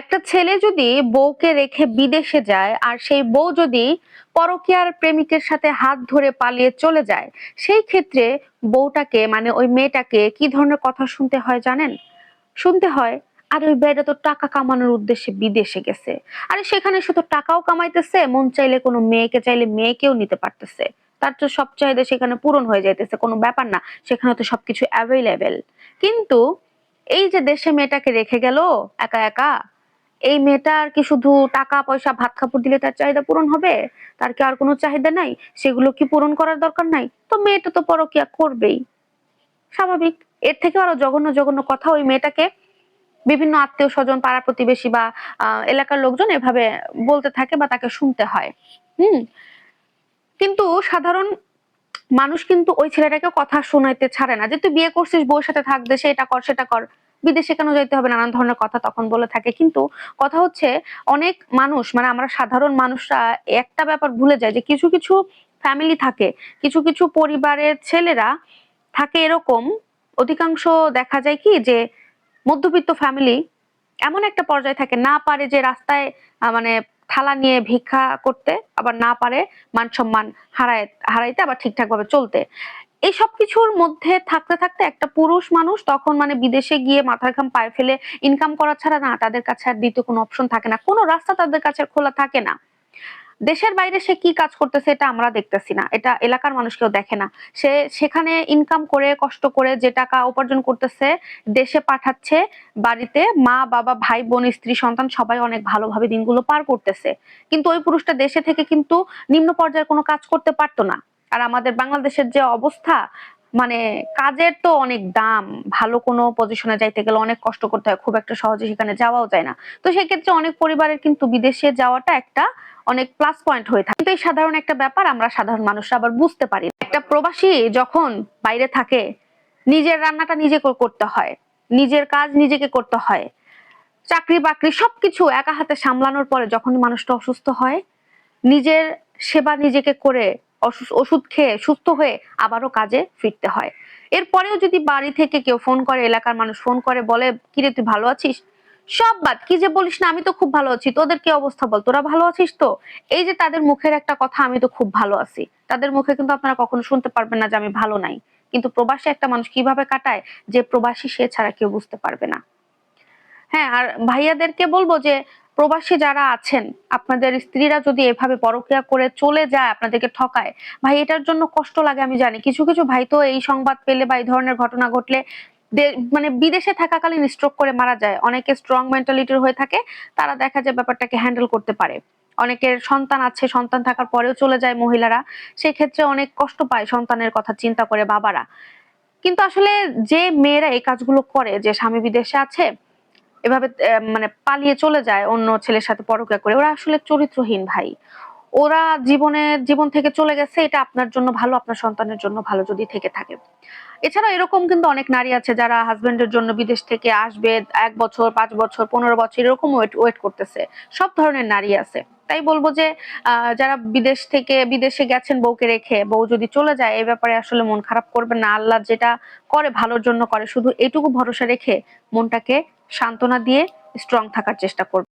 একটা ছেলে যদি বউকে রেখে বিদেশে যায় আর সেই বউ যদি পরকীয়ার প্রেমিকের সাথে হাত ধরে পালিয়ে চলে যায়, সেই ক্ষেত্রে বউটাকে মানে ওই মেয়েটাকে কি ধরনের কথা শুনতে হয় জানেন? শুনতে হয়, আর, ওই মেয়েটা তো টাকা কামানোর উদ্দেশ্যে বিদেশে গেছে। আরে, সেখানে শুধু টাকাও কামাইতেছে, মন চাইলে কোনো মেয়েকে চাইলে মেয়েকেও নিতে পারতেছে। তার তো সব চাহিদা সেখানে পূরণ হয়ে যাইতেছে, কোনো ব্যাপার না, সেখানে তো সবকিছু অ্যাভেলেবেল কিন্তু এই যে দেশে মেয়েটাকে রেখে গেল, একা একা এই মেয়েটার কি শুধু টাকা, পয়সা, ভাত কাপড় দিলে তার চাহিদা পূরণ হবে? তার কি আর কোনো চাহিদা নাই? সেগুলো কি পূরণ করার দরকার নাই? তো মেয়েটা তো পরকিয়া করবেই। স্বাভাবিক। এর থেকে আরও জঘন্য জঘন্য কথা ওই মেয়েটাকে বিভিন্ন আত্মীয় স্বজন পাড়া প্রতিবেশী বা এলাকার লোকজন এভাবে বলতে থাকে বা তাকে শুনতে হয়। হুম। কিন্তু সাধারণ মানুষ কিন্তু ওই ছেলেটাকে কথা শোনাইতে ছাড়ে না। যে তুই বিয়ে করছিস, বউর সাথে থাক, দেশে এটা কর, সেটা কর। বিদেশে কেন যাইতে হবে? নানান ধরনের কথা তখন বলে থাকে। কিন্তু কথা হচ্ছে, অনেক মানুষ মানে আমরা সাধারণ মানুষরা একটা ব্যাপার ভুলে যায় যে কিছু কিছু ফ্যামিলি থাকে, কিছু কিছু পরিবারের ছেলেরা থাকে এরকম। অধিকাংশ দেখা যায় কি যে মধ্যবিত্ত ফ্যামিলি এমন একটা পর্যায়ে থাকে, না পারে যে রাস্তায় মানে থালা নিয়ে ভিক্ষা করতে, আবার না পারে মান সম্মান হারায়, হারাইতে, আবার ঠিকঠাক ভাবে চলতে। এই সব কিছুর মধ্যে থাকতে থাকতে একটা পুরুষ মানুষ তখন মানে বিদেশে গিয়ে মাথার ঘাম পায়ে ফেলে ইনকাম করা ছাড়া না, তাদের কাছে আর দ্বিতীয় কোনো অপশন থাকে না। কোনো রাস্তা তাদের কাছে খোলা থাকে না। দেশের বাইরে সে কি কাজ করতেছে এটা আমরা দেখতেছি না। এটা এলাকার মানুষ কেউ দেখে না। সে সেখানে ইনকাম করে, কষ্ট করে যে টাকা উপার্জন করতেছে, দেশে পাঠাচ্ছে, বাড়িতে মা, বাবা, ভাই, বোন, স্ত্রী, সন্তান সবাই অনেক ভালোভাবে দিনগুলো পার করতেছে। কিন্তু ওই পুরুষটা দেশে থেকে কিন্তু নিম্ন পর্যায়ের কোনো কাজ করতে পারতো না। আর আমাদের বাংলাদেশের যে অবস্থা মানে কাজের তো অনেক দাম, ভালো কোনো পজিশনে যাইতে গেলে অনেক কষ্ট করতে হয়, খুব একটা সহজে সেখানে যাওয়াও যায় না। তো সেক্ষেত্রে অনেক পরিবারের কিন্তু বিদেশে যাওয়াটা একটা অনেক প্লাস পয়েন্ট হয়ে থাকে। কিন্তু এই সাধারণ একটা ব্যাপার আমরা সাধারণ মানুষরা আবার বুঝতে পারি একটা প্রবাসী যখন বাইরে থাকে, নিজের রান্নাটা নিজে করতে হয়, নিজের কাজ নিজেকে করতে হয়, চাকরি বাকরি সবকিছু একা হাতে সামলানোর পরে যখন মানুষটা অসুস্থ হয়, নিজের সেবা নিজেকে করে ওষুধ খেয়ে সুস্থ হয়ে আবারও কাজে ফিরতে হয়। এরপরেও যদি বাড়ি থেকে কেউ ফোন করে, এলাকার মানুষ ফোন করে, বলে, কিরে, তুই ভালো আছিস? সব বাদ। কি যে বলিস না, আমি তো খুব ভালো আছি। তোদের কি অবস্থা বল? তোরা ভালো আছিস তো? এই যে তাদের মুখের একটা কথা, আমি তো খুব ভালো আছি। তাদের মুখে কিন্তু আপনারা কখনো শুনতে পারবেন না যে আমি ভালো নাই। কিন্তু প্রবাসী একটা মানুষ কীভাবে কাটায়, যে প্রবাসী সে ছাড়া কেউ বুঝতে পারবে না। হ্যাঁ আর ভাইয়াদেরকে বলব যে, প্রবাসী যারা আছেন, আপনাদের স্ত্রীরা যদি এভাবে পরকিয়া করে চলে যায়, আপনাদেরকে ঠকায়, ভাই, এটার জন্য কষ্ট লাগে, আমি জানি। কিছু কিছু ভাই তো এই সংবাদ পেলে বা এই ধরনের ঘটনা ঘটলে মানে বিদেশে থাকাকালীন স্ট্রোক করে মারা যায়। অনেকে স্ট্রং মেন্টালিটির হয়ে থাকে, তারা দেখা যায় ব্যাপারটাকে হ্যান্ডেল করতে পারে। অনেকের সন্তান আছে, সন্তান থাকার পরেও চলে যায় মহিলারা। সেই ক্ষেত্রে অনেক কষ্ট পায় সন্তানের কথা চিন্তা করে বাবারা। কিন্তু আসলে যে মেয়েরা এই কাজগুলো করে, যে স্বামী বিদেশে আছে, এভাবে মানে পালিয়ে চলে যায় অন্য ছেলের সাথে পরকিয়া করে, ওরা আসলে চরিত্রহীন ভাই। ওরা জীবনে, জীবন থেকে চলে গেছে, এটা আপনার জন্য ভালো, আপনার সন্তানের জন্য ভালো যদি থেকে থাকে। এছাড়া এরকম কিন্তু অনেক নারী আছে যারা হাজবেন্ডের জন্য বিদেশ থেকে আসবে, এক বছর, পাঁচ বছর, পনেরো বছর, এরকম ওয়েট ওয়েট করতেছে। সব ধরনের নারী আছে। তাই বলব যে যারা বিদেশ থেকে, বিদেশে গেছেন বউকে রেখে, বউ যদি চলে যায় এই ব্যাপারে আসলে মন খারাপ করবে না। আল্লাহ যেটা করে, ভালোর জন্য করে। শুধু এটুকু ভরসা রেখে মনটাকে সান্ত্বনা দিয়ে স্ট্রং থাকার চেষ্টা করবেন।